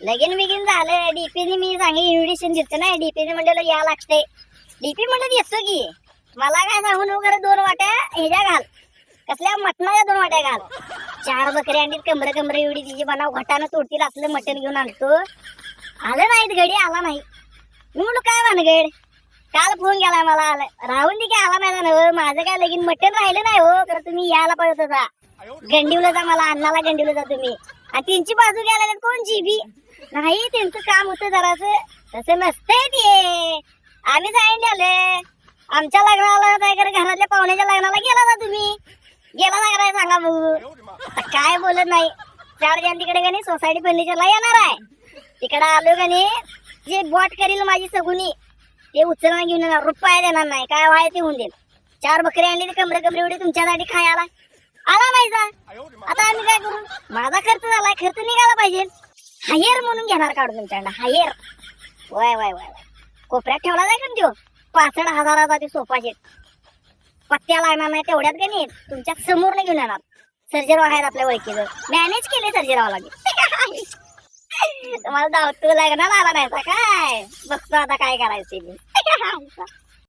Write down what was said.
लगीन बिगीन झालं. डीपीने मी सांगे इन्व्हिटेशन दिलतो ना डीपीने म्हणलेलं या लागते डीपी म्हणलं येतो की मला काय सांगून वगैरे दोन वाट्या ह्याच्या घाल. कसल्या मटणाच्या दोन वाट्या घाल. चार बकरी आणि कमरे कमरे एवढी तिची बनाव घटानं तोडतील असलं मटण घेऊन आणतो. आलं नाहीत गडी आला नाही. मी म्हणलो काय भानगड? काल फोन केला मला. आलं. राहून दे की आला नाही ना हो. माझं काय लगीन मटण राहिलं नाही हो. तर तुम्ही यायला पाहिजे होता. गंडीवलं जा मला अन्नाला गंडीवला जा तुम्ही. आणि त्यांची बाजू घ्यायला कोण जीबी नाही त्यांचं काम होतं जरास. तसं नसतंय ते. आम्ही जाईन झाले आमच्या लग्नाला काय घरातल्या पाहुण्याच्या लग्नाला गेला जा तुम्ही. गेला जा काय सांगा बघू काय बोलत नाही. चार जण तिकडे का नाही सोसायटी फर्निचरला येणार आहे. तिकडे आलो का नाही जे बॉट करील माझी सगुनी ते उचलून घेऊन येणार. रुपया देणार नाही. काय व्हाय ते होऊन देईल. चार बकरी आणली ते कमरे कमरे एवढे तुमच्यासाठी खायला आला नाही जा आता आम्ही काय करू माझा खर्च झालाय खर्च निघाला पाहिजे. हायर म्हणून घेणार काढून तुमच्याकडे हायर. वय वय वय कोपऱ्यात ठेवला जाय का तो? पासष्ट हजाराचा ते सोफा पत्त्या लागणार नाही तेवढ्यात का नाही? तुमच्यासमोर नाही घेऊन येणार. सर्जर आहेत आपल्या ओळखीचं. मॅनेज केले सर्जरावा लागेल तुम्हाला धावतो लग्नाला आला नाही काय? बघतो आता काय करायचं मी